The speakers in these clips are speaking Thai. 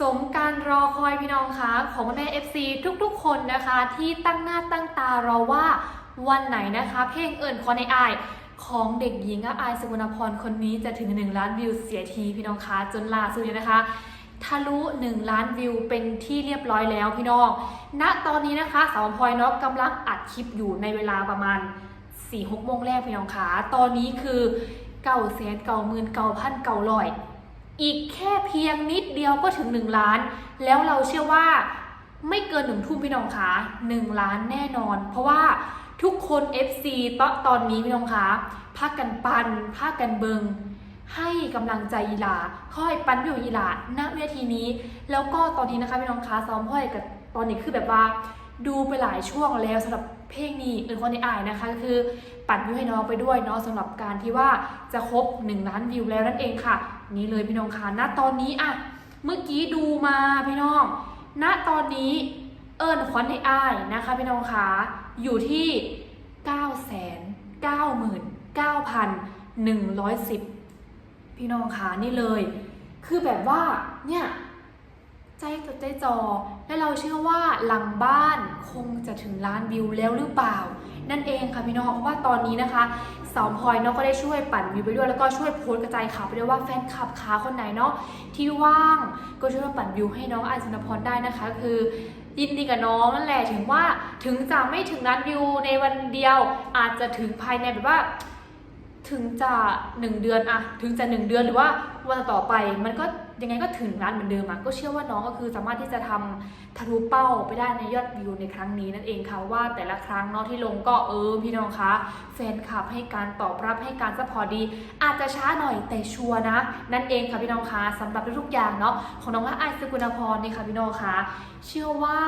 สมการรอคอยพี่น้องคะของแม่ FC ทุกๆ คนนะคะ ที่ตั้งหน้าตั้งตารอว่าวันไหนนะคะ เพลงเอิญคอในอายของเด็กหญิงอาอายสกุณพรคนนี้จะถึง 1 ล้านวิวเสียทีพี่น้องคะจนล่าสุดเนี่ยนะคะทะลุ 1 ล้านวิวเป็นที่เรียบร้อยแล้วพี่น้องณตอนนี้นะคะสาวพลอยเนาะกำลังอัดคลิปอยู่ในเวลาประมาณ 4-6โมงแรกพี่น้องคะตอนนี้คือเก่าแสนเก่าหมื่นเก่าพันเก่าลอย อีกแค่เพียงนิดเดียวก็ถึง 1 ล้าน แล้วเราเชื่อว่าไม่เกินหนึ่งทุ่มพี่น้องคะ1ล้านแน่นอน เพราะว่าทุกคน FC ตอนตอนนี้พี่น้องคะพากันปันพากันเบิง ให้กำลังใจอีหลาค่อยปันวิวอีหลาณเวทีนี้ แล้วก็ตอนนี้นะคะพี่น้องคะซ้อมพ่อยกับตอนนี้คือแบบว่า ดูไปหลายช่วงแล้วสำหรับเพลงนี้เอินคนในอายนะคะก็คือปัดวิวให้น้องไปด้วยเนาะสำหรับการที่ว่าจะครบ 1 ล้านวิวแล้วนั่นเองค่ะ นี่เลยพี่น้องคะณตอนนี้อะเมื่อกี้ดูมาพี่น้อง ณตอนนี้เอิญควันในอายนะคะพี่น้องคะอยู่ที่ 9 9 9 110 พี่น้องคะนี่เลย คือแบบว่าเนี่ยใจจดใจจอ และเราเชื่อว่าหลังบ้านคงจะถึงล้านวิวแล้วหรือเปล่า นั่นเองค่ะพี่น้องเพราะว่าตอนนี้นะคะสาวพลอยเนาะก็ได้ช่วยปั่นวิวไปด้วยแล้วก็ช่วยโพสต์กระจายข่าวไปด้วยว่าแฟนคลับขาคนไหนเนาะที่ว่างก็ช่วยมาปั่นวิวให้น้องอซ์สุนพรได้นะคะ คือยินดีกับน้องนั่นแหละถึงว่าถึงจะไม่ถึงล้านวิวในวันเดียว อาจจะถึงภายในแบบว่า ถึงจะหนึ่งเดือนอะถึงจะหนึ่งเดือนหรือว่าวันต่อไปมันก็ ยังไงก็ถึงล้านเหมือนเดิมอะก็เชื่อว่าน้องก็คือสามารถที่จะทำทะลุเป้าไปได้ในยอดวิวในครั้งนี้นั่นเองค่ะว่าแต่ละครั้งเนาะที่ลงก็เออพี่น้องคะแฟนคลับให้การตอบรับให้การซัพพอร์ตดี อาจจะช้าหน่อยแต่ชัวร์นะ นั่นเองค่ะพี่น้องคะสำหรับทุกอย่างเนาะของน้องว่าไอซ์สกุณพรนี่ค่ะพี่น้องคะเชื่อว่า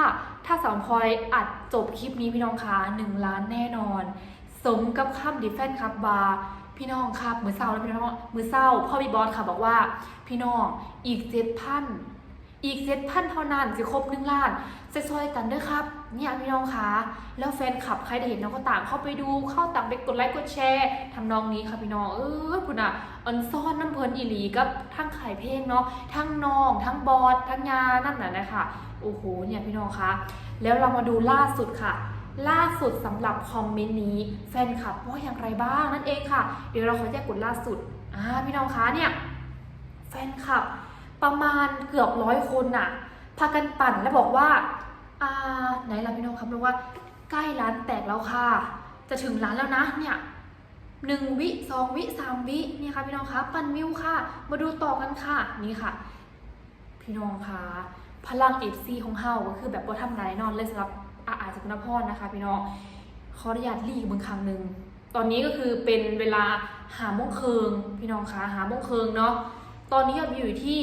ถ้าสาวพลอยอัดจบคลิปนี้พี่น้องคะหนึ่งล้านแน่นอน สมกับคำดิแฟนคลับบาร์ พี่น้องครับมือเศร้าแล้วพี่น้องมือเศร้าพ่อบีบอสค่ะบอกว่า พี่น้องอีกเจ็ดพันอีกเจ็ดพันเท่านั้นจะครบหนึ่งล้านจะซอยกันด้อครับ เนี่ยพี่น้องคะแล้วแฟนคลับใครได้เห็นน้องก็ต่างเข้าไปดูเข้าต่างไปกดไลค์กดแชร์ทำนองนี้ค่ะพี่น้องเออคุณอะอันซ่อนน้ำเพลินอีหลีกับทั้งขายเพลงเนาะทั้งน้อง ทั้งบอสทั้งยานั่นน่ะนะคะโอ้โหเนี่ยพี่น้องคะแล้วเรามาดูล่าสุดค่ะ ล่าสุดสำหรับคอมเมนต์นี้แฟนคลับว่าอย่างไรบ้างนั่นเองค่ะ เดี๋ยวเราขอแยกกดล่าสุดอ่าพี่น้องคะเนี่ยแฟนคลับประมาณเกือบร้อยคนน่ะพากันปั่นแล้วบอกว่าอ่าไหนล่ะพี่น้องครับอกว่าใกล้ร้านแตกแล้วค่ะ จะถึงร้านแล้วนะเนี่ยหนึ่งวิสองวิสามวิเนี่ยค่ะพี่น้องคะปั่นวิวค่ะ มาดูต่อกันค่ะนี่ค่ะ พี่น้องคะพลังเอฟซีของเฮาก็คือแบบว่าทำนายนอนเลยสำหรับ อาอาจากคุณพรนะคะ พี่น้องขออนุญาตรีกบางครั้งหนึ่งตอนนี้ก็คือเป็นเวลาหาโมงเคิงพี่น้องคะหาโมงเคิงเนาะตอนนี้ยอดวิวอยู่ที่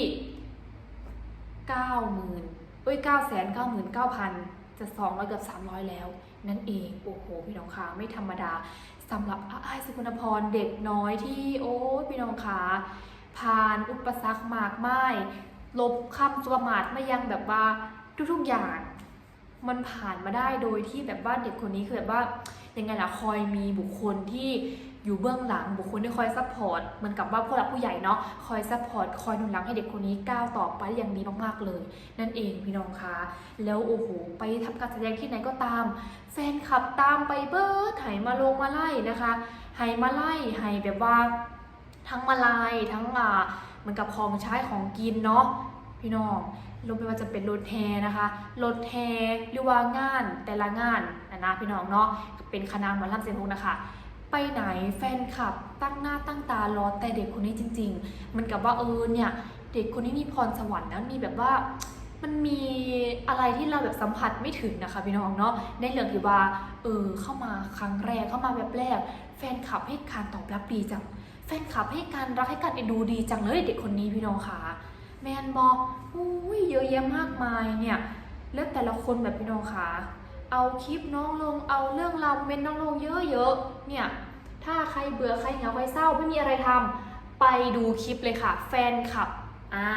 เก้าหมื่นเอ้ยเก้าแสนเก้าหมื่นเก้าพันจะสองร้อยเกือบสามร้อยแล้ว นั่นเองโอ้โหพี่น้องคะไม่ธรรมดาสำหรับอาอ้ายสุกุณพรเด็กน้อยที่ โอ้พี่น้องคะผ่านอุปสรรคมากมายลบคำประมาทมายังแบบว่าทุกๆอย่าง มันผ่านมาได้โดยที่แบบว่าเด็กคนนี้คือแบบว่ายังไงล่ะคอยมีบุคคลที่อยู่เบื้องหลังบุคคลที่คอยซัพพอร์ตเหมือนกับว่าผู้หลักผู้ใหญ่เนาะคอยซัพพอร์ตคอยหนุนหลังให้เด็กคนนี้ก้าวต่อไปอย่างดีมากๆเลย นั่นเองพี่น้องคะแล้วโอ้โหไปทำการแสดงที่ไหนก็ตาม แฟนคลับตามไปเบิร์ดไถมาลงมาไล่นะคะไหมาไล่ไหแบบว่า ทั้งมาลายทั้งอ่าเหมือนกับของใช้ของกินเนาะพี่น้อง รวมไปว่าจะเป็นรถแฮนะคะรถแฮหรือว่างานแต่ละงานนะนะพี่น้องเนาะเป็นคณะหมอลำเซนพงนะคะไปไหนแฟนคลับตั้งหน้าตั้งตารอแต่เด็กคนนี้จริง ๆ มันกับว่าเออเนี่ยเด็กคนนี้มีพรสวรรค์นะมีแบบว่ามันมีอะไรที่เราแบบสัมผัสไม่ถึงนะคะพี่น้องเนาะในเรื่องที่ว่าเออเข้ามาครั้งแรกเข้ามาแบบแรก แฟนคลับให้การตอบรับดีจังแฟนคลับให้การรักให้การเอ็นดูดีจังเลยเด็กคนนี้พี่น้องค่ะ แมนบอกอุ้ยเยอะแยะมากมายเนี่ย แล้วแต่ละคนแบบพี่น้องคะเอาคลิปน้องลง เอาเรื่องราวเมนน้องลงเยอะๆ เนี่ย ถ้าใครเบื่อใครเหงาใครเศร้าไม่มีอะไรทำไปดูคลิปเลยค่ะ แฟนคลับอ่า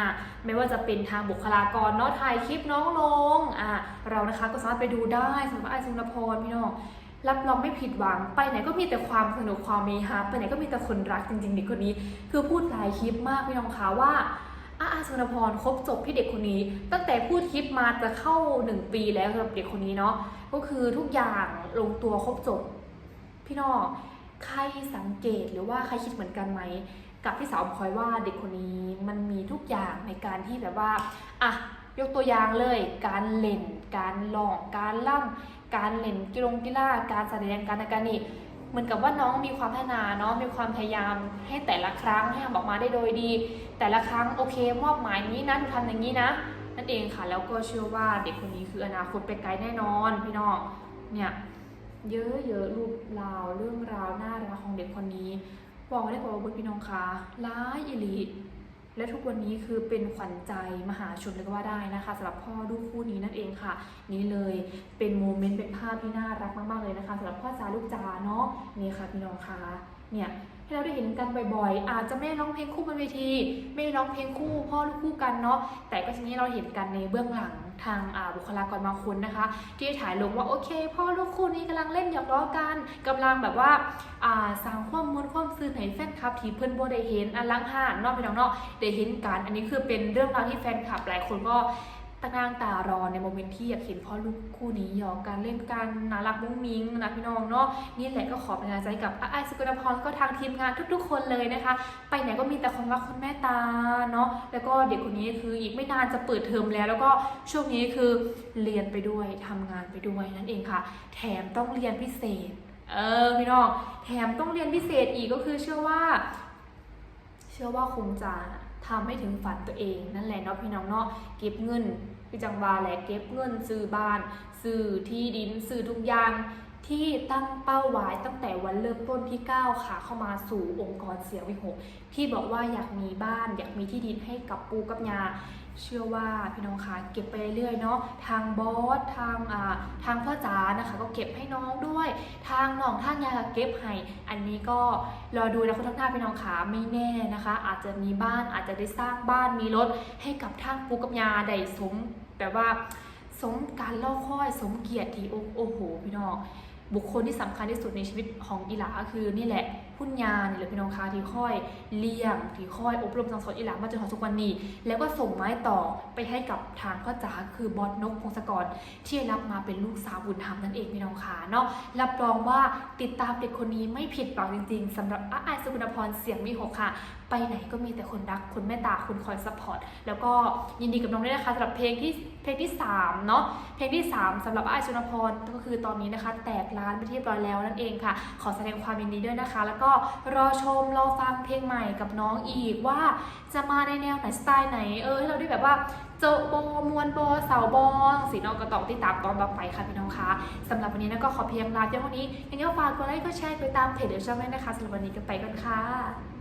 ไม่ว่าจะเป็นทางบุคลากรเนาะถ่ายคลิปน้องลงอ่าเรานะคะก็สามารถไปดูได้สำหรับไอซ์สุนพรพี่น้องรับรองไม่ผิดหวังไปไหนก็มีแต่ความสนุกความเมฮาไปไหนก็มีแต่คนรักจริงๆเด็กคนนี้ คือพูดหลายคลิปมากพี่น้องคะว่า อาอาสุนพรครบจบพี่เด็กคนนี้ ตั้งแต่พูดคลิปมาจะเข้าหนึ่งปีแล้วสำหรับเด็กคนนี้เนาะก็คือทุกอย่างลงตัวครบจบ พี่น้องใครสังเกตหรือว่าใครคิดเหมือนกันไหมกับพี่สาวคอยว่าเด็กคนนี้มันมีทุกอย่างในการที่แบบว่าอะยกตัวอย่างเลย การเล่น การลองการล่ำการเล่นกีฬากีฬาการแสดงการอะไรกันนี่ มือนกับว่าน้องมีความพัฒนาเนาะมีความพยายามให้แต่ละครั้งให้ทำออกมาได้โดยดี แต่ละครั้งโอเคมอบหมายนี้นะทุกทำอย่างนี้นะนั่นเองค่ะ แล้วก็เชื่อว่าเด็กคนนี้คืออนาคตไปไกลแน่นอนพี่น้องเนี่ยเยอะเยอะๆรูปราวเรื่องราวน่ารักของเด็กคนนี้ บอกได้บอกว่าบุพี่น้องคะร้ายอิลิ และทุกวันนี้คือเป็นขวัญใจมหาชนเลยก็ว่าได้นะคะสำหรับพ่อลูกคู่นี้นั่นเองค่ะ นี่เลยเป็นโมเมนต์เป็นภาพที่น่ารักมากๆเลยนะคะสำหรับพ่อจ๋าลูกจ๋าเนาะนี่ค่ะพี่น้องคะเนี่ยให้เราได้เห็นกันบ่อยๆ อาจจะไม่ร้องเพลงคู่บนเวที ไม่ร้องเพลงคู่พ่อลูกคู่กันเนาะ แต่ก็ทีนี้เราเห็นกันในเบื้องหลังทางาบุคลากรบางคนนะคะ ที่ถ่ายลงว่าโอเค พ่อลูกคู่นี้กำลังเล่นหยอกล้อกันกำลังแบบว่าอ่าสร้างความ คือให้แฟนคลับที่เพื่อนบ่ได้เห็นอันลังห่านนอกพี่น้องเนาะได้เห็นกันอันนี้คือเป็นเรื่องราวที่แฟนคลับหลายคนก็ตั้งหน้าตารอในโมเมนต์ที่อยากเห็นพ่อลูกคู่นี้หยอกกันเล่นกันน่ารักมุ้งมิ้งนะพี่น้องเนาะนี่แหละก็ขอเป็นกำลังใจกับอาไอายสกุลพรก็ทางทีมงานทุกๆ คนเลยนะคะ ไปไหนก็มีแต่ความรักความแม่ตาเนาะแล้วก็เด็กคนนี้คืออีกไม่นานจะเปิดเทอมแล้ว แล้วก็ช่วงนี้คือเรียนไปด้วยทำงานไปด้วยนั่นเองค่ะ แถมต้องเรียนพิเศษ เออพี่น้องแถมต้องเรียนพิเศษอีกก็คือเชื่อว่า เชื่อว่าคงจะทำให้ถึงฝันตัวเองนั่นแหละเนาะพี่น้องเนาะเก็บเงินพี่จังวาแหละเก็บเงินซื้อบ้านซื้อที่ดินซื้อทุกอย่าง ที่ตั้งเป้าไว้ตั้งแต่วันเริ่มต้นที่ก้าวขาเข้ามาสู่องค์กรเสียงวิหกที่บอกว่าอยากมีบ้าน อยากมีที่ดินให้กับปูกับยาเชื่อว่าพี่น้องคะเก็บไปเรื่อยเนาะทางบอสทางอ่าทางพ่อจ๋านะคะ ก็เก็บให้น้องด้วย ทางน้องท่านยาก็เก็บให้อันนี้ก็รอดูนะคุณทั้งท่านพี่น้องขาไม่แน่นะคะ อาจจะมีบ้านอาจจะได้สร้างบ้านมีรถให้กับทางปูกับยาได้สมแบบว่าสมการเล่าค่อยสมเกียรติที่โอ้โหพี่น้อง บุคคลที่สำคัญที่สุดในชีวิตของอีหลาก็คือนี่แหละ พุ่นยานี่แหละพี่น้องคะที่ค่อยเลี้ยงที่ค่อยอบรมสั่งสอนอีหลามาจนถึงทุกวันนี้ แล้วก็ส่งไม้ต่อไปให้กับทางพ่อจ๋าคือบอสนกพงศกรที่รับมาเป็นลูกสาวบุญธรรมนั่นเองพี่น้องคะเนาะรับรองว่าติดตามเด็กคนนี้ไม่ผิดหวังจริง ๆสำหรับอาไอายสุกุณพรเสียงมีหกค่ะ ไปไหนก็มีแต่คนรักคนแม่ตาคนคอยซัพพอร์ตแล้วก็ยินดีกับน้องด้วยนะคะสำหรับเพลงที่เพลงที่สามเนาะเพลงที่สามสำหรับอาไอายสุนพรก็คือตอนนี้นะคะ แตกร้านไปที่เรียบร้อยแล้วนั่นเองค่ะ ขอแสดงความยินดีด้วยนะคะ แล้วก็รอชมรอฟังเพลงใหม่กับน้องอีกว่าจะมาในแนวไหนสไตล์ไหนเออให้เราได้แบบว่าโจโบมวนโบเสาบองสีนอกก็ต้อกติดตามตอนต่อไปค่ะพี่น้องคะสำหรับวันนี้นะก็ขอเพียงลาเพียงเท่านี้ยังไงฝากกดไลค์กดแชร์กดตามเพจเดอะช่องด้วยนะคะสำหรับวันนี้ก็ไปกันค่ะ